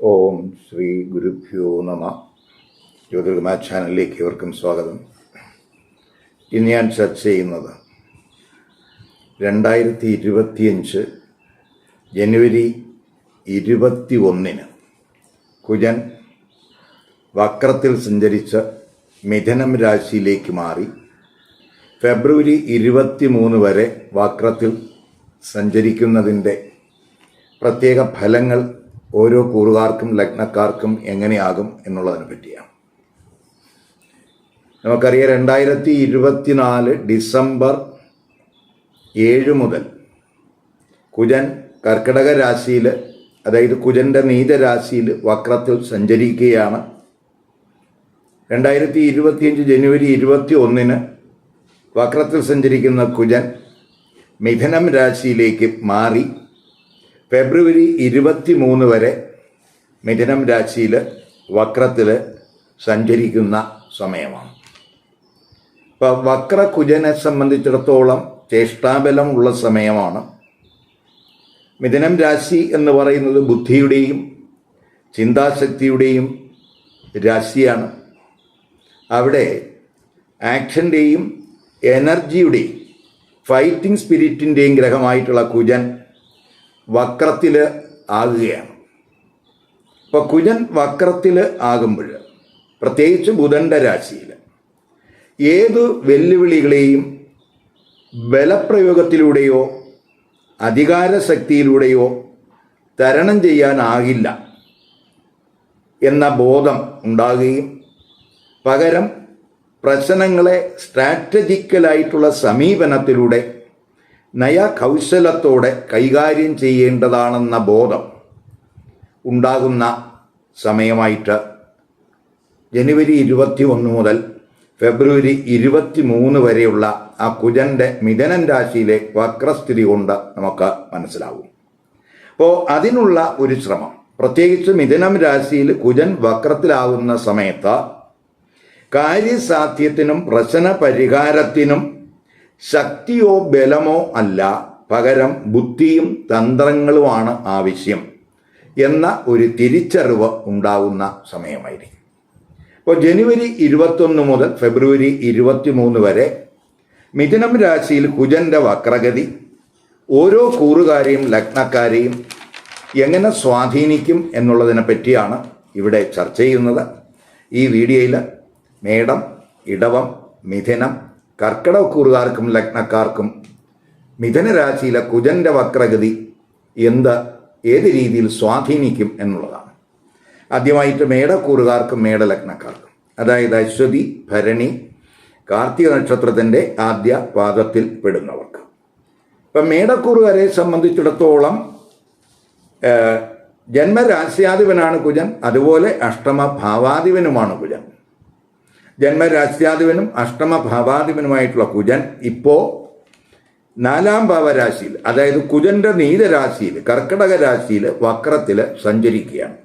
ഓം ശ്രീ ഗുരുഭ്യോ നമ. ജ്യോതിർഗമ ചാനലിലേക്ക് ഇവർക്കും സ്വാഗതം. ഇന്ന് ഞാൻ ചർച്ച ചെയ്യുന്നത് രണ്ടായിരത്തി ഇരുപത്തിയഞ്ച് ജനുവരി ഇരുപത്തി ഒന്നിന് കുജൻ വക്രത്തിൽ സഞ്ചരിച്ച മിഥനം രാശിയിലേക്ക് മാറി ഫെബ്രുവരി ഇരുപത്തി മൂന്ന് വരെ വക്രത്തിൽ സഞ്ചരിക്കുന്നതിന്റെ പ്രത്യേക ഫലങ്ങൾ ഓരോ കൂറുകാർക്കും ലഗ്നക്കാർക്കും എങ്ങനെയാകും എന്നുള്ളതിനെ പറ്റിയാണ്. നമുക്കറിയാം രണ്ടായിരത്തി ഇരുപത്തിനാല് ഡിസംബർ ഏഴ് മുതൽ കുജൻ കർക്കിടക രാശിയിൽ അതായത് കുജന്റെ നീചരാശിയിൽ വക്രത്തിൽ സഞ്ചരിക്കുകയാണ്. രണ്ടായിരത്തി ഇരുപത്തിയഞ്ച് ജനുവരി ഇരുപത്തി ഒന്നിന് വക്രത്തിൽ സഞ്ചരിക്കുന്ന കുജൻ മിഥുനം രാശിയിലേക്ക് മാറി. ഫെബ്രുവരി ഇരുപത്തി മൂന്ന് വരെ മിഥുനം രാശിയിൽ വക്രത്തിൽ സഞ്ചരിക്കുന്ന സമയമാണ്. ഇപ്പം വക്രകുജനെ സംബന്ധിച്ചിടത്തോളം ചേഷ്ടാബലം ഉള്ള സമയമാണ്. മിഥുനം രാശി എന്ന് പറയുന്നത് ബുദ്ധിയുടെയും ചിന്താശക്തിയുടെയും രാശിയാണ്. അവിടെ ആക്ഷന്റെയും എനർജിയുടെയും ഫൈറ്റിംഗ് സ്പിരിറ്റിന്റെയും ഗ്രഹമായിട്ടുള്ള കുജൻ വക്രത്തിൽ ആകുകയാണ്. അപ്പോൾ കുജൻ വക്രത്തിൽ ആകുമ്പോൾ പ്രത്യേകിച്ച് ബുധന്റെ രാശിയിൽ ഏതു വെല്ലുവിളികളെയും ബലപ്രയോഗത്തിലൂടെയോ അധികാരശക്തിയിലൂടെയോ തരണം ചെയ്യാനാകില്ല എന്ന ബോധം ഉണ്ടാകുകയും പകരം പ്രശ്നങ്ങളെ സ്ട്രാറ്റജിക്കലായിട്ടുള്ള സമീപനത്തിലൂടെ നയകൗശലത്തോടെ കൈകാര്യം ചെയ്യേണ്ടതാണെന്ന ബോധം ഉണ്ടാകുന്ന സമയമായിട്ട് ജനുവരി ഇരുപത്തി ഒന്ന് മുതൽ ഫെബ്രുവരി ഇരുപത്തി മൂന്ന് വരെയുള്ള ആ കുജന്റെ മിഥനൻ രാശിയിലെ വക്രസ്ഥിതി കൊണ്ട് നമുക്ക് മനസ്സിലാവും. അപ്പോൾ അതിനുള്ള ഒരു ശ്രമം. പ്രത്യേകിച്ച് മിഥുനം രാശിയിൽ കുജൻ വക്രത്തിലാവുന്ന സമയത്ത് കാര്യസാധ്യത്തിനും പ്രശ്ന പരിഹാരത്തിനും ശക്തിയോ ബലമോ അല്ല പകരം ബുദ്ധിയും തന്ത്രങ്ങളുമാണ് ആവശ്യം എന്ന ഒരു തിരിച്ചറിവ് ഉണ്ടാവുന്ന സമയമായിരിക്കും. അപ്പോൾ ജനുവരി ഇരുപത്തൊന്ന് മുതൽ ഫെബ്രുവരി ഇരുപത്തി മൂന്ന് വരെ മിഥുനം രാശിയിൽ കുജന്റെ വക്രഗതി ഓരോ കൂറുകാരെയും ലഗ്നക്കാരെയും എങ്ങനെ സ്വാധീനിക്കും എന്നുള്ളതിനെ പറ്റിയാണ് ഇവിടെ ചർച്ച ചെയ്യുന്നത്. ഈ വീഡിയോയിൽ മേടം ഇടവം മിഥുനം കർക്കിടക കൂറുകാർക്കും ലഗ്നക്കാർക്കും മിഥുനരാശിയിലെ കുജന്റെ വക്രഗതി എന്ത് ഏത് രീതിയിൽ സ്വാധീനിക്കും എന്നുള്ളതാണ്. ആദ്യമായിട്ട് മേടക്കൂറുകാർക്കും മേടലഗ്നക്കാർക്കും. അതായത് അശ്വതി ഭരണി കാർത്തിക നക്ഷത്രത്തിന്റെ ആദ്യ പാദത്തിൽ പെടുന്നവർക്ക്. ഇപ്പം മേടക്കൂറുകാരെ സംബന്ധിച്ചിടത്തോളം ജന്മരാശ്യാധിപനാണ് കുജൻ അതുപോലെ അഷ്ടമ ഭാവാധിപനുമാണ് കുജൻ. ജന്മരാശ്യാധിപനും അഷ്ടമ ഭാവാധിപനുമായിട്ടുള്ള കുജൻ ഇപ്പോൾ നാലാം ഭാവരാശിയിൽ അതായത് കുജന്റെ നീലരാശിയിൽ കർക്കിടക രാശിയിൽ വക്രത്തിൽ സഞ്ചരിക്കുകയാണ്.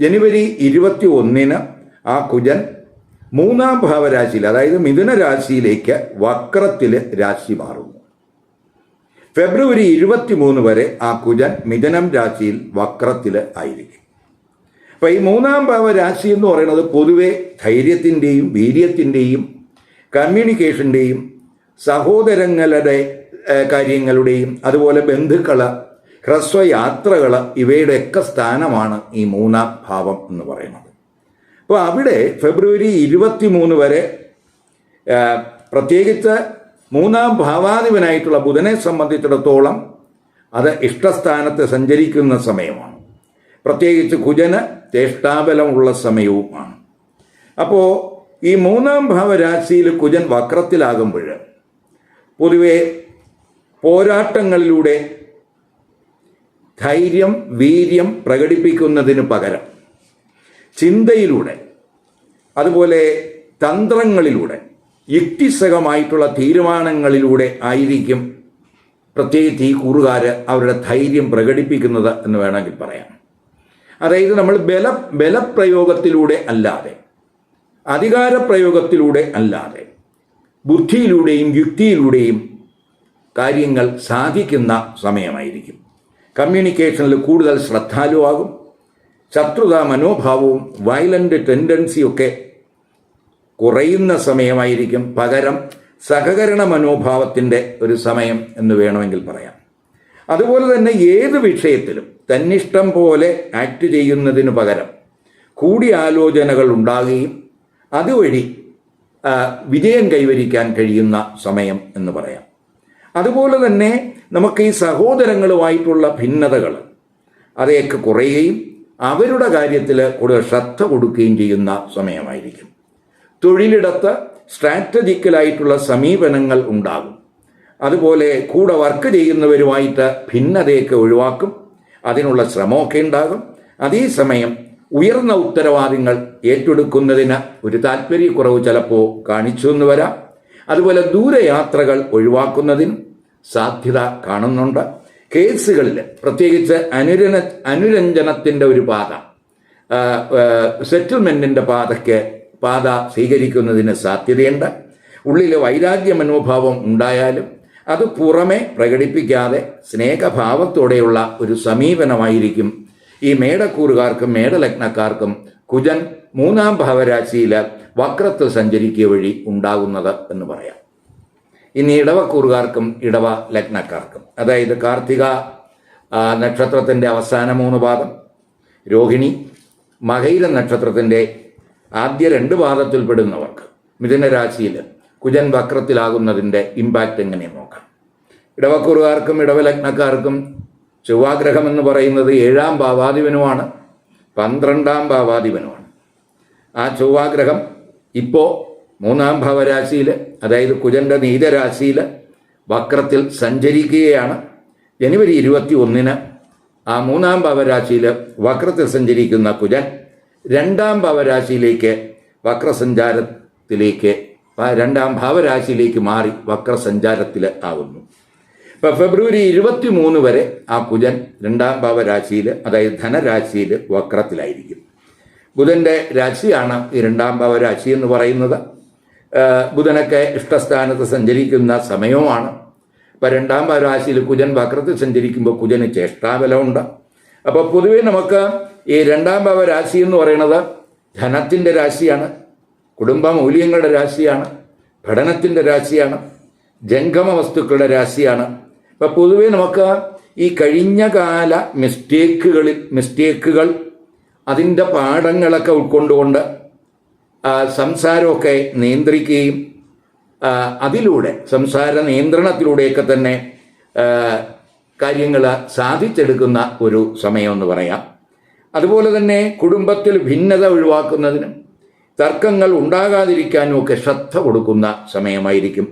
ജനുവരി ഇരുപത്തി ഒന്നിന് ആ കുജൻ മൂന്നാം ഭാവരാശിയിൽ അതായത് മിഥുന രാശിയിലേക്ക് വക്രത്തിൽ രാശി മാറുന്നു. ഫെബ്രുവരി ഇരുപത്തി മൂന്ന് വരെ ആ കുജൻ മിഥുനം രാശിയിൽ വക്രത്തിൽ ആയിരിക്കും. അപ്പൊ ഈ മൂന്നാം ഭാവ രാശി എന്ന് പറയുന്നത് പൊതുവെ ധൈര്യത്തിന്റെയും വീര്യത്തിന്റെയും കമ്മ്യൂണിക്കേഷന്റെയും സഹോദരങ്ങളുടെ കാര്യങ്ങളുടെയും അതുപോലെ ബന്ധുക്കൾ ഹ്രസ്വയാത്രകൾ ഇവയുടെയൊക്കെ സ്ഥാനമാണ് ഈ മൂന്നാം ഭാവം എന്ന് പറയുന്നത്. അപ്പോൾ അവിടെ ഫെബ്രുവരി ഇരുപത്തി മൂന്ന് വരെ പ്രത്യേകിച്ച് മൂന്നാം ഭാവാധിപനായിട്ടുള്ള ബുധനെ സംബന്ധിച്ചിടത്തോളം അത് ഇഷ്ടസ്ഥാനത്ത് സഞ്ചരിക്കുന്ന സമയമാണ്. പ്രത്യേകിച്ച് കുജന് ചേഷ്ടാബലമുള്ള സമയവുമാണ് അപ്പോൾ ഈ മൂന്നാം ഭാവരാശിയിൽ കുജൻ വക്രത്തിലാകുമ്പോൾ പൊതുവെ പോരാട്ടങ്ങളിലൂടെ ധൈര്യം വീര്യം പ്രകടിപ്പിക്കുന്നതിന് പകരം ചിന്തയിലൂടെ അതുപോലെ തന്ത്രങ്ങളിലൂടെ യുക്തിസഹമായിട്ടുള്ള തീരുമാനങ്ങളിലൂടെ ആയിരിക്കും പ്രത്യേകിച്ച് ഈ കൂറുകാർ അവരുടെ ധൈര്യം പ്രകടിപ്പിക്കുന്നത് എന്ന് വേണമെങ്കിൽ പറയാം. അതായത് നമ്മൾ ബല ബലപ്രയോഗത്തിലൂടെ അല്ലാതെ അധികാരപ്രയോഗത്തിലൂടെ അല്ലാതെ ബുദ്ധിയിലൂടെയും യുക്തിയിലൂടെയും കാര്യങ്ങൾ സാധിക്കുന്ന സമയമായിരിക്കും. കമ്മ്യൂണിക്കേഷനിൽ കൂടുതൽ ശ്രദ്ധാലുവാകും. ശത്രുതാ മനോഭാവവും വയലന്റ് ടെൻഡൻസിയൊക്കെ കുറയുന്ന സമയമായിരിക്കും. പകരം സഹകരണ മനോഭാവത്തിന്റെ ഒരു സമയം എന്ന് വേണമെങ്കിൽ പറയാം. അതുപോലെ തന്നെ ഏത് വിഷയത്തിലും തന്നിഷ്ടം പോലെ ആക്ട് ചെയ്യുന്നതിന് പകരം കൂടിയാലോചനകൾ ഉണ്ടാകുകയും അതുവഴി വിജയം കൈവരിക്കാൻ കഴിയുന്ന സമയം എന്ന് പറയാം. അതുപോലെ തന്നെ നമുക്ക് ഈ സഹോദരങ്ങളുമായിട്ടുള്ള ഭിന്നതകൾ അതെയൊക്കെ കുറയുകയും അവരുടെ കാര്യത്തിൽ കൂടുതൽ ശ്രദ്ധ കൊടുക്കുകയും ചെയ്യുന്ന സമയമായിരിക്കും. തൊഴിലിടത്ത് സ്ട്രാറ്റജിക്കലായിട്ടുള്ള സമീപനങ്ങൾ ഉണ്ടാകും. അതുപോലെ കൂടെ വർക്ക് ചെയ്യുന്നവരുമായിട്ട് ഭിന്നതയൊക്കെ ഒഴിവാക്കും അതിനുള്ള ശ്രമമൊക്കെ ഉണ്ടാകും. അതേസമയം ഉയർന്ന ഉത്തരവാദിങ്ങൾ ഏറ്റെടുക്കുന്നതിന് ഒരു താല്പര്യക്കുറവ് ചിലപ്പോൾ കാണിച്ചു എന്ന് വരാം. അതുപോലെ ദൂരയാത്രകൾ ഒഴിവാക്കുന്നതിനും സാധ്യത കാണുന്നുണ്ട്. കേസുകളിൽ പ്രത്യേകിച്ച് അനുരന അനുരഞ്ജനത്തിന്റെ ഒരു പാത സെറ്റിൽമെന്റിന്റെ പാതയ്ക്ക് പാത സ്വീകരിക്കുന്നതിന് സാധ്യതയുണ്ട്. ഉള്ളിലെ വൈരാഗ്യ മനോഭാവം ഉണ്ടായാലും അത് പുറമെ പ്രകടിപ്പിക്കാതെ സ്നേഹഭാവത്തോടെയുള്ള ഒരു സമീപനമായിരിക്കും. ഈ മേടക്കൂറുകാർക്കും മേടലഗ്നക്കാർക്കും കുജൻ മൂന്നാം ഭാവരാശിയിൽ വക്രത്തിൽ സഞ്ചരിക്കുക വഴി ഉണ്ടാകുന്നത് എന്ന് പറയാം. ഇനി ഇടവക്കൂറുകാർക്കും ഇടവ ലഗ്നക്കാർക്കും. അതായത് കാർത്തിക നക്ഷത്രത്തിന്റെ അവസാന മൂന്ന് പാദം രോഹിണി മകയില നക്ഷത്രത്തിന്റെ ആദ്യ രണ്ട് പാദത്തിൽപ്പെടുന്നവർക്ക് മിഥുന രാശിയിൽ കുജൻ വക്രത്തിലാകുന്നതിന്റെ ഇമ്പാക്റ്റ് എങ്ങനെ നോക്കാം? ഇടവക്കൂറുകാർക്കും ഇടവലഗ്നക്കാർക്കും ചൊവ്വാഗ്രഹം എന്ന് പറയുന്നത് ഏഴാം ഭാവാധിപനുമാണ് പന്ത്രണ്ടാം ഭാവാധിപനുമാണ്. ആ ചൊവ്വാഗ്രഹം ഇപ്പോൾ മൂന്നാം ഭാവരാശിയിൽ അതായത് കുജന്റെ നീചരാശിയിൽ വക്രത്തിൽ സഞ്ചരിക്കുകയാണ്. ജനുവരി ഇരുപത്തി ഒന്നിന് ആ മൂന്നാം ഭാവരാശിയിൽ വക്രത്തിൽ സഞ്ചരിക്കുന്ന കുജൻ രണ്ടാം ഭാവരാശിയിലേക്ക് വക്രസഞ്ചാരത്തിലേക്ക് രണ്ടാം ഭാവരാശിയിലേക്ക് മാറി വക്രസഞ്ചാരത്തിൽ ആവുന്നു ഇപ്പൊ ഫെബ്രുവരി ഇരുപത്തി മൂന്ന് വരെ ആ കുജൻ രണ്ടാം ഭാവരാശിയിൽ അതായത് ധനരാശിയിൽ വക്രത്തിലായിരിക്കും. ബുധന്റെ രാശിയാണ് ഈ രണ്ടാം ഭാവരാശി എന്ന് പറയുന്നത്. ബുധനൊക്കെ ഇഷ്ടസ്ഥാനത്ത് സഞ്ചരിക്കുന്ന സമയവുമാണ്. ഇപ്പം രണ്ടാം ഭാവരാശിയിൽ കുജൻ വക്രത്തിൽ സഞ്ചരിക്കുമ്പോൾ കുജന് ചേഷ്ടാബലമുണ്ട്. അപ്പോൾ പൊതുവേ നമുക്ക് ഈ രണ്ടാം ഭാവരാശി എന്ന് പറയുന്നത് ധനത്തിന്റെ രാശിയാണ്. കുടുംബ മൂല്യങ്ങളുടെ രാശിയാണ് പഠനത്തിന്റെ രാശിയാണ് ജംഗമ വസ്തുക്കളുടെ രാശിയാണ്. അപ്പം പൊതുവേ നമുക്ക് ഈ കഴിഞ്ഞ കാല മിസ്റ്റേക്കുകളിൽ മിസ്റ്റേക്കുകൾ അതിന്റെ പാഠങ്ങളൊക്കെ ഉൾക്കൊണ്ടുകൊണ്ട് സംസാരമൊക്കെ നിയന്ത്രിക്കുകയും അതിലൂടെ സംസാര നിയന്ത്രണത്തിലൂടെയൊക്കെ തന്നെ കാര്യങ്ങൾ സാധിച്ചെടുക്കുന്ന ഒരു സമയമെന്ന് പറയാം. അതുപോലെ തന്നെ കുടുംബത്തിൽ ഭിന്നത ഒഴിവാക്കുന്നതിനും തർക്കങ്ങൾ ഉണ്ടാകാതിരിക്കാനും ഒക്കെ ശ്രദ്ധ കൊടുക്കുന്ന സമയമായിരിക്കും.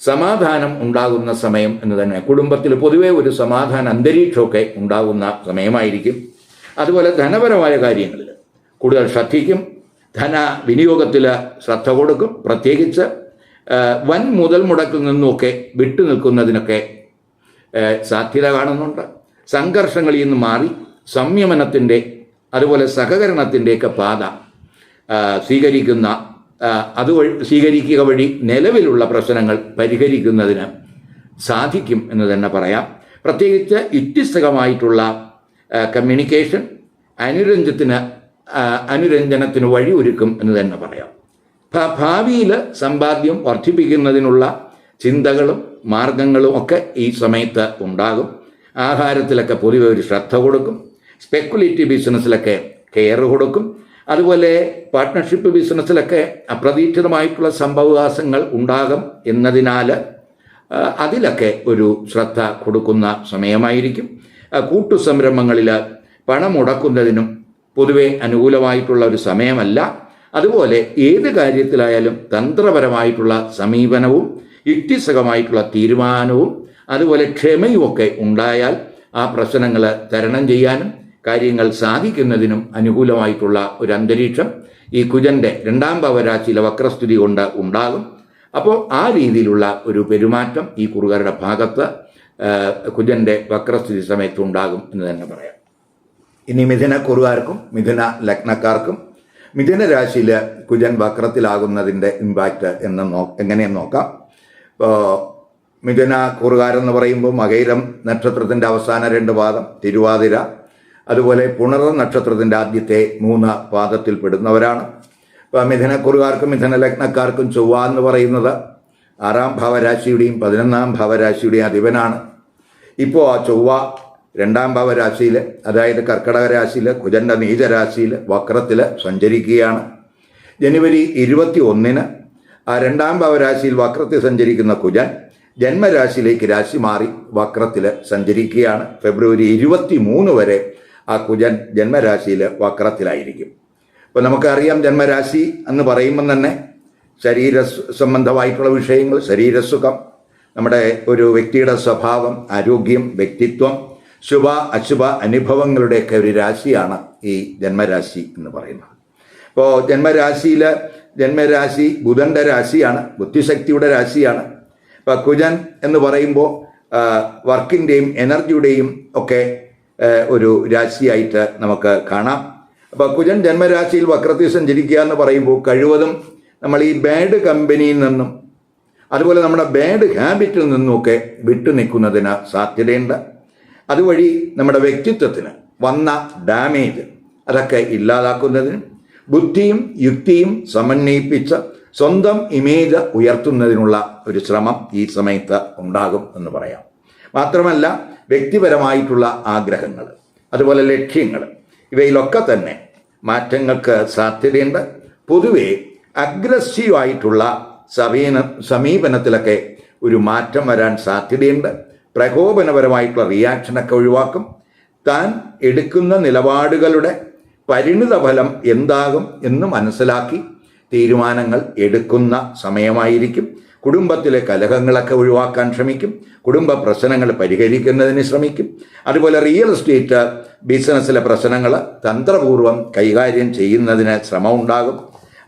സമാധാനം ഉണ്ടാകുന്ന സമയം എന്ന് തന്നെ. കുടുംബത്തിൽ പൊതുവെ ഒരു സമാധാന അന്തരീക്ഷമൊക്കെ ഉണ്ടാകുന്ന സമയമായിരിക്കും. അതുപോലെ ധനപരമായ കാര്യങ്ങളിൽ കൂടുതൽ ശ്രദ്ധിക്കും. ധന വിനിയോഗത്തിൽ ശ്രദ്ധ കൊടുക്കും. പ്രത്യേകിച്ച് വൻ മുതൽ മുടക്കിൽ നിന്നുമൊക്കെ വിട്ടു നിൽക്കുന്നതിനൊക്കെ സാധ്യത കാണുന്നുണ്ട്. സംഘർഷങ്ങളിൽ നിന്ന് മാറി സംയമനത്തിന്റെ അതുപോലെ സഹകരണത്തിന്റെയൊക്കെ പാത സ്വീകരിക്കുന്ന അത് സ്വീകരിക്കുക വഴി നിലവിലുള്ള പ്രശ്നങ്ങൾ പരിഹരിക്കുന്നതിന് സാധിക്കും എന്ന് തന്നെ പറയാം. പ്രത്യേകിച്ച് യുക്തിസ്ഥകമായിട്ടുള്ള കമ്മ്യൂണിക്കേഷൻ അനുരഞ്ജത്തിന് അനുരഞ്ജനത്തിന് വഴി ഒരുക്കും എന്ന് തന്നെ പറയാം. ഭാവിയിൽ സമ്പാദ്യം വർദ്ധിപ്പിക്കുന്നതിനുള്ള ചിന്തകളും മാർഗങ്ങളും ഒക്കെ ഈ സമയത്ത് ഉണ്ടാകും. ആഹാരത്തിലൊക്കെ പൊതുവെ ഒരു ശ്രദ്ധ കൊടുക്കും. സ്പെക്കുലേറ്റീവ് ബിസിനസ്സിലൊക്കെ കെയർ കൊടുക്കും. അതുപോലെ പാർട്ട്ണർഷിപ്പ് ബിസിനസ്സിലൊക്കെ അപ്രതീക്ഷിതമായിട്ടുള്ള സംഭവവികാസങ്ങൾ ഉണ്ടാകും എന്നതിനാൽ അതിലൊക്കെ ഒരു ശ്രദ്ധ കൊടുക്കുന്ന സമയമായിരിക്കും. കൂട്ടു സംരംഭങ്ങളിൽ പണം മുടക്കുന്നതിനും പൊതുവെ അനുകൂലമായിട്ടുള്ള ഒരു സമയമല്ല. അതുപോലെ ഏത് കാര്യത്തിലായാലും തന്ത്രപരമായിട്ടുള്ള സമീപനവും യുക്തിസഹമായിട്ടുള്ള തീരുമാനവും അതുപോലെ ക്ഷമയുമൊക്കെ ഉണ്ടായാൽ ആ പ്രശ്നങ്ങൾ തരണം ചെയ്യാനും കാര്യങ്ങൾ സാധിക്കുന്നതിനും അനുകൂലമായിട്ടുള്ള ഒരു അന്തരീക്ഷം ഈ കുജന്റെ രണ്ടാം ഭവരാശിയിലെ വക്രസ്ഥിതി കൊണ്ട് ഉണ്ടാകും. അപ്പോൾ ആ രീതിയിലുള്ള ഒരു പെരുമാറ്റം ഈ കുറുകാരുടെ ഭാഗത്ത് കുജന്റെ വക്രസ്ഥിതി സമയത്ത് ഉണ്ടാകും എന്ന് തന്നെ പറയാം. ഇനി മിഥുന കുറുകാർക്കും മിഥുന ലഗ്നക്കാർക്കും മിഥുന രാശിയിൽ കുജൻ വക്രത്തിലാകുന്നതിന്റെ ഇമ്പാക്റ്റ് എന്ന് നോ എങ്ങനെയെന്ന് നോക്കാം. ഇപ്പോൾ മിഥുന കുറുകാരെന്ന് പറയുമ്പോൾ മകൈരം നക്ഷത്രത്തിന്റെ അവസാന രണ്ട് പാദം തിരുവാതിര അതുപോലെ പുണർ നക്ഷത്രത്തിന്റെ ആദ്യത്തെ മൂന്ന് പാദത്തിൽ പെടുന്നവരാണ്. ഇപ്പോൾ മിഥുനക്കുറുകാർക്കും മിഥുന ലഗ്നക്കാർക്കും ചൊവ്വ എന്ന് പറയുന്നത് ആറാം ഭാവരാശിയുടെയും പതിനൊന്നാം ഭാവരാശിയുടെയും അധിപനാണ്. ഇപ്പോൾ ആ ചൊവ്വ രണ്ടാം ഭാവരാശിയിൽ അതായത് കർക്കടക രാശിയിൽ കുജന്റെ നീചരാശിയിൽ വക്രത്തിൽ സഞ്ചരിക്കുകയാണ്. ജനുവരി ഇരുപത്തി ഒന്നിന് ആ രണ്ടാം ഭാവരാശിയിൽ വക്രത്തിൽ സഞ്ചരിക്കുന്ന കുജൻ ജന്മരാശിയിലേക്ക് രാശി മാറി വക്രത്തിൽ സഞ്ചരിക്കുകയാണ്. ഫെബ്രുവരി ഇരുപത്തി മൂന്ന് വരെ ആ കുജൻ ജന്മരാശിയിൽ വക്രത്തിലായിരിക്കും. ഇപ്പോൾ നമുക്കറിയാം ജന്മരാശി എന്ന് പറയുമ്പം തന്നെ ശരീര സംബന്ധമായിട്ടുള്ള വിഷയങ്ങൾ ശരീരസുഖം നമ്മുടെ ഒരു വ്യക്തിയുടെ സ്വഭാവം ആരോഗ്യം വ്യക്തിത്വം ശുഭ അശുഭ അനുഭവങ്ങളുടെയൊക്കെ ഒരു രാശിയാണ് ഈ ജന്മരാശി എന്ന് പറയുന്നത്. അപ്പോൾ ജന്മരാശിയിൽ ജന്മരാശി ബുധന്റെ രാശിയാണ് ബുദ്ധിശക്തിയുടെ രാശിയാണ്. അപ്പോൾ കുജൻ എന്ന് പറയുമ്പോൾ വർക്കിന്റെയും എനർജിയുടെയും ഒക്കെ ഒരു രാശിയായിട്ട് നമുക്ക് കാണാം. അപ്പോൾ കുജൻ ജന്മരാശിയിൽ വക്രത്തിൽ സഞ്ചരിക്കുക എന്ന് പറയുമ്പോൾ കഴിവതും നമ്മൾ ഈ ബാഡ് കമ്പനിയിൽ നിന്നും അതുപോലെ നമ്മുടെ ബാഡ് ഹാബിറ്റിൽ നിന്നുമൊക്കെ വിട്ടു നിൽക്കുന്നതിന് സാധ്യതയുണ്ട്. അതുവഴി നമ്മുടെ വ്യക്തിത്വത്തിന് വന്ന ഡാമേജ് അതൊക്കെ ഇല്ലാതാക്കുന്നതിനും ബുദ്ധിയും യുക്തിയും സമന്വയിപ്പിച്ച് സ്വന്തം ഇമേജ് ഉയർത്തുന്നതിനുള്ള ഒരു ശ്രമം ഈ സമയത്ത് ഉണ്ടാകും എന്ന് പറയാം. മാത്രമല്ല വ്യക്തിപരമായിട്ടുള്ള ആഗ്രഹങ്ങൾ അതുപോലെ ലക്ഷ്യങ്ങൾ. ഇവയിലൊക്കെ തന്നെ മാറ്റങ്ങൾക്ക് സാധ്യതയുണ്ട്. പൊതുവെ അഗ്രസീവായിട്ടുള്ള സമീന സമീപനത്തിലൊക്കെ ഒരു മാറ്റം വരാൻ സാധ്യതയുണ്ട്. പ്രകോപനപരമായിട്ടുള്ള റിയാക്ഷനൊക്കെ ഒഴിവാക്കും. താൻ എടുക്കുന്ന നിലപാടുകളുടെ പരിണിത ഫലം എന്താകും എന്ന് മനസ്സിലാക്കി തീരുമാനങ്ങൾ എടുക്കുന്ന സമയമായിരിക്കും. കുടുംബത്തിലെ കലഹങ്ങളൊക്കെ ഒഴിവാക്കാൻ ശ്രമിക്കും. കുടുംബ പ്രശ്നങ്ങൾ പരിഹരിക്കുന്നതിന് ശ്രമിക്കും. അതുപോലെ റിയൽ എസ്റ്റേറ്റ് ബിസിനസ്സിലെ പ്രശ്നങ്ങൾ തന്ത്രപൂർവം കൈകാര്യം ചെയ്യുന്നതിന് ശ്രമമുണ്ടാകും.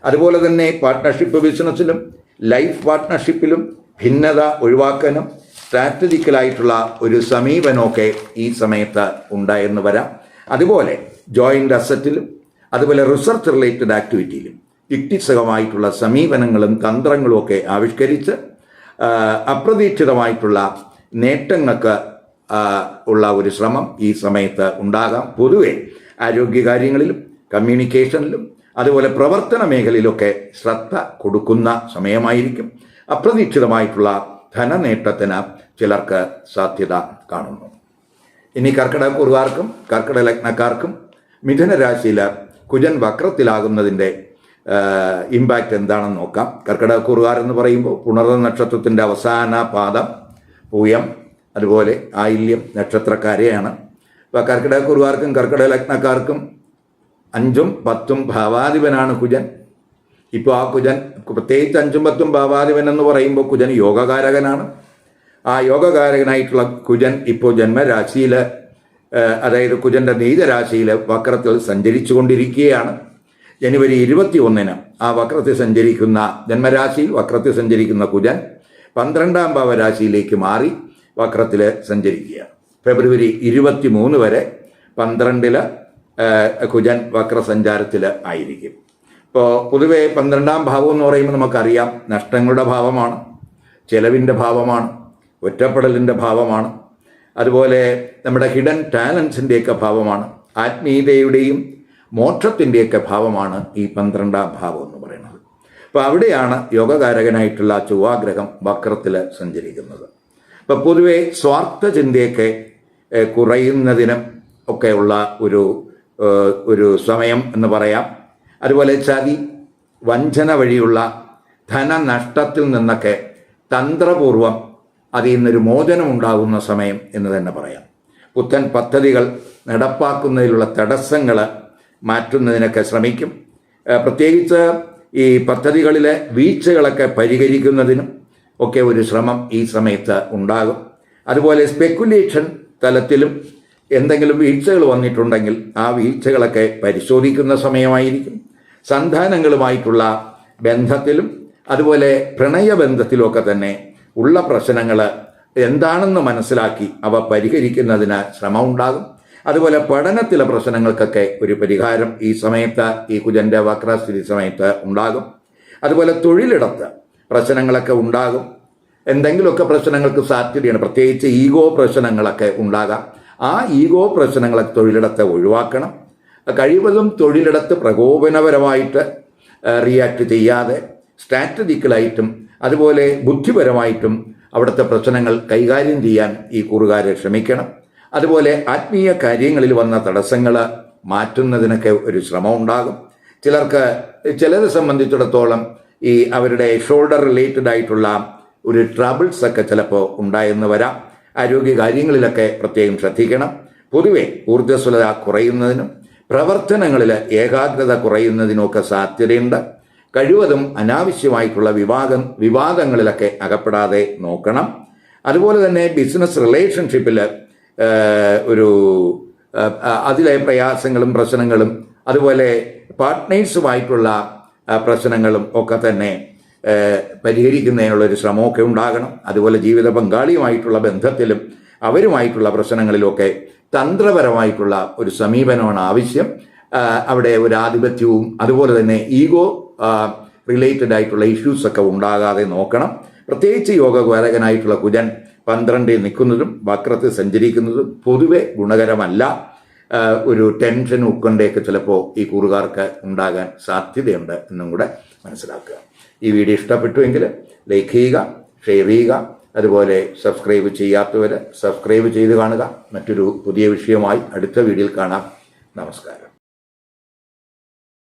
അതുപോലെ തന്നെ പാർട്ട്ണർഷിപ്പ് ബിസിനസ്സിലും ലൈഫ് പാർട്ട്ണർഷിപ്പിലും ഭിന്നത ഒഴിവാക്കാനും സ്ട്രാറ്റജിക്കലായിട്ടുള്ള ഒരു സമീപനമൊക്കെ ഈ സമയത്ത് ഉണ്ടായെന്ന് വരാം. അതുപോലെ ജോയിന്റ് അസറ്റിലും അതുപോലെ റിസർച്ച് റിലേറ്റഡ് ആക്ടിവിറ്റിയിലും യുക്തിസഹമായിട്ടുള്ള സമീപനങ്ങളും തന്ത്രങ്ങളും ഒക്കെ ആവിഷ്കരിച്ച് അപ്രതീക്ഷിതമായിട്ടുള്ള നേട്ടങ്ങൾക്ക് ഉള്ള ഒരു ശ്രമം ഈ സമയത്ത് ഉണ്ടാകാം. പൊതുവെ ആരോഗ്യകാര്യങ്ങളിലും കമ്മ്യൂണിക്കേഷനിലും അതുപോലെ പ്രവർത്തന മേഖലയിലൊക്കെ ശ്രദ്ധ കൊടുക്കുന്ന സമയമായിരിക്കും. അപ്രതീക്ഷിതമായിട്ടുള്ള ധനനേട്ടത്തിന് ചിലർക്ക് സാധ്യത കാണുന്നു. ഇനി കർക്കിടക കുറുകാർക്കും കർക്കിടക ലഗ്നക്കാർക്കും മിഥുന രാശിയിൽ കുജൻ വക്രത്തിലാകുന്നതിന്റെ ഇമ്പാക്റ്റ് എന്താണെന്ന് നോക്കാം. കർക്കിടക കുറുകാർ എന്ന് പറയുമ്പോൾ പുണർ നക്ഷത്രത്തിന്റെ അവസാന പാദം പൂയം അതുപോലെ ആയില്യം നക്ഷത്രക്കാരെയാണ്. അപ്പോൾ കർക്കിടക കുറുകാർക്കും കർക്കിടക ലഗ്നക്കാർക്കും അഞ്ചും പത്തും ഭാവാധിപനാണ് കുജൻ. ഇപ്പോൾ ആ കുജൻ പ്രത്യേകിച്ച് അഞ്ചും പത്തും ഭാവാധിപൻ എന്ന് പറയുമ്പോൾ കുജൻ യോഗകാരകനാണ്. ആ യോഗകാരകനായിട്ടുള്ള കുജൻ ഇപ്പോൾ ജന്മരാശിയിൽ അതായത് കുജന്റെ നീചരാശിയിൽ വക്രത്തിൽ സഞ്ചരിച്ചു കൊണ്ടിരിക്കുകയാണ് ജനുവരി ഇരുപത്തി ഒന്നിന് ആ വക്രത്തിൽ സഞ്ചരിക്കുന്ന ജന്മരാശിയിൽ വക്രത്തിൽ സഞ്ചരിക്കുന്ന കുജൻ പന്ത്രണ്ടാം ഭാവരാശിയിലേക്ക് മാറി വക്രത്തിൽ സഞ്ചരിക്കുക. ഫെബ്രുവരി ഇരുപത്തി മൂന്ന് വരെ പന്ത്രണ്ടിൽ കുജൻ വക്രസഞ്ചാരത്തിൽ ആയിരിക്കും. ഇപ്പോൾ പൊതുവെ പന്ത്രണ്ടാം ഭാവം എന്ന് പറയുമ്പോൾ നമുക്കറിയാം നഷ്ടങ്ങളുടെ ഭാവമാണ് ചെലവിന്റെ ഭാവമാണ് ഒറ്റപ്പെടലിന്റെ ഭാവമാണ്. അതുപോലെ നമ്മുടെ ഹിഡൻ ടാലൻസിന്റെയൊക്കെ ഭാവമാണ് ആത്മീയതയുടെയും മോക്ഷത്തിന്റെയൊക്കെ ഭാവമാണ് ഈ പന്ത്രണ്ടാം ഭാവം എന്ന് പറയുന്നത്. അപ്പോൾ അവിടെയാണ് യോഗകാരകനായിട്ടുള്ള ചൊവ്വാഗ്രഹം വക്രത്തിൽ സഞ്ചരിക്കുന്നത്. അപ്പോൾ പൊതുവെ സ്വാർത്ഥ ചിന്തയൊക്കെ കുറയുന്നതിനും ഒക്കെയുള്ള ഒരു ഒരു സമയം എന്ന് പറയാം. അതുപോലെ ചതി വഞ്ചന വഴിയുള്ള ധനനഷ്ടത്തിൽ നിന്നൊക്കെ തന്ത്രപൂർവം അതിൽ നിന്നൊരു മോചനം ഉണ്ടാകുന്ന സമയം എന്ന് തന്നെ പറയാം. പുത്തൻ പദ്ധതികൾ നടപ്പാക്കുന്നതിലുള്ള തടസ്സങ്ങൾ മാറ്റുന്നതിനൊക്കെ ശ്രമിക്കും. പ്രത്യേകിച്ച് ഈ പദ്ധതികളിലെ വീഴ്ചകളൊക്കെ പരിഹരിക്കുന്നതിനും ഒക്കെ ഒരു ശ്രമം ഈ സമയത്ത് ഉണ്ടാകും. അതുപോലെ സ്പെക്കുലേഷൻ തലത്തിലും എന്തെങ്കിലും വീഴ്ചകൾ വന്നിട്ടുണ്ടെങ്കിൽ ആ വീഴ്ചകളൊക്കെ പരിശോധിക്കുന്ന സമയമായിരിക്കും. സന്താനങ്ങളുമായിട്ടുള്ള ബന്ധത്തിലും അതുപോലെ പ്രണയബന്ധത്തിലുമൊക്കെ തന്നെ ഉള്ള പ്രശ്നങ്ങൾ എന്താണെന്ന് മനസ്സിലാക്കി അവ പരിഹരിക്കുന്നതിന് ശ്രമമുണ്ടാകും. അതുപോലെ പഠനത്തിലെ പ്രശ്നങ്ങൾക്കൊക്കെ ഒരു പരിഹാരം ഈ സമയത്ത് ഈ കുജന്റെ വക്രസ്ഥിതി സമയത്ത് ഉണ്ടാകും. അതുപോലെ തൊഴിലിടത്ത് പ്രശ്നങ്ങളൊക്കെ ഉണ്ടാകും. എന്തെങ്കിലുമൊക്കെ പ്രശ്നങ്ങൾക്ക് സാധ്യതയാണ്. പ്രത്യേകിച്ച് ഈഗോ പ്രശ്നങ്ങളൊക്കെ ഉണ്ടാകാം. ആ ഈഗോ പ്രശ്നങ്ങളൊക്കെ തൊഴിലിടത്തെ ഒഴിവാക്കണം. കഴിവതും തൊഴിലിടത്ത് പ്രകോപനപരമായിട്ട് റിയാക്ട് ചെയ്യാതെ സ്ട്രാറ്റജിക്കലായിട്ടും അതുപോലെ ബുദ്ധിപരമായിട്ടും അവിടുത്തെ പ്രശ്നങ്ങൾ കൈകാര്യം ചെയ്യാൻ ഈ കൂറുകാരെ ശ്രമിക്കണം. അതുപോലെ ആത്മീയ കാര്യങ്ങളിൽ വന്ന തടസ്സങ്ങൾ മാറ്റുന്നതിനൊക്കെ ഒരു ശ്രമം ഉണ്ടാകും ചിലർക്ക് ചിലരെ സംബന്ധിച്ചിടത്തോളം ഈ അവരുടെ ഷോൾഡർ റിലേറ്റഡ് ആയിട്ടുള്ള ഒരു ട്രബിൾസ് ഒക്കെ ചിലപ്പോൾ ഉണ്ടായെന്ന് വരാം. ആരോഗ്യ കാര്യങ്ങളിലൊക്കെ പ്രത്യേകം ശ്രദ്ധിക്കണം. പൊതുവെ ഊർജസ്വലത കുറയുന്നതിനും പ്രവർത്തനങ്ങളിൽ ഏകാഗ്രത കുറയുന്നതിനുമൊക്കെ സാധ്യതയുണ്ട്. കഴിവതും അനാവശ്യമായിട്ടുള്ള വിവാദം വിവാദങ്ങളിലൊക്കെ അകപ്പെടാതെ നോക്കണം. അതുപോലെ തന്നെ ബിസിനസ് റിലേഷൻഷിപ്പിൽ ഒരു അതിലെ പ്രയാസങ്ങളും പ്രശ്നങ്ങളും അതുപോലെ പാർട്ട്നേഴ്സുമായിട്ടുള്ള പ്രശ്നങ്ങളും ഒക്കെ തന്നെ പരിഹരിക്കുന്നതിനുള്ളൊരു ശ്രമമൊക്കെ ഉണ്ടാകണം. അതുപോലെ ജീവിത പങ്കാളിയുമായിട്ടുള്ള ബന്ധത്തിലും അവരുമായിട്ടുള്ള പ്രശ്നങ്ങളിലുമൊക്കെ തന്ത്രപരമായിട്ടുള്ള ഒരു സമീപനമാണ് ആവശ്യം. അവിടെ ഒരു ആധിപത്യവും അതുപോലെ തന്നെ ഈഗോ റിലേറ്റഡ് ആയിട്ടുള്ള ഇഷ്യൂസൊക്കെ ഉണ്ടാകാതെ നോക്കണം. പ്രത്യേകിച്ച് യോഗ യോഗകാരകനായിട്ടുള്ള കുജൻ പന്ത്രണ്ടിൽ നിൽക്കുന്നതും വക്രത്തിൽ സഞ്ചരിക്കുന്നതും പൊതുവെ ഗുണകരമല്ല. ഒരു ടെൻഷൻ ഉക്കണ്ടയൊക്കെ ചിലപ്പോൾ ഈ കൂറുകാർക്ക് ഉണ്ടാകാൻ സാധ്യതയുണ്ട് എന്നും കൂടെ മനസ്സിലാക്കുക. ഈ വീഡിയോ ഇഷ്ടപ്പെട്ടുവെങ്കിൽ ലൈക്ക് ചെയ്യുക ഷെയർ ചെയ്യുക അതുപോലെ സബ്സ്ക്രൈബ് ചെയ്യാത്തവർ സബ്സ്ക്രൈബ് ചെയ്ത് കാണുക. മറ്റൊരു പുതിയ വിഷയമായി അടുത്ത വീഡിയോയിൽ കാണാം. നമസ്കാരം.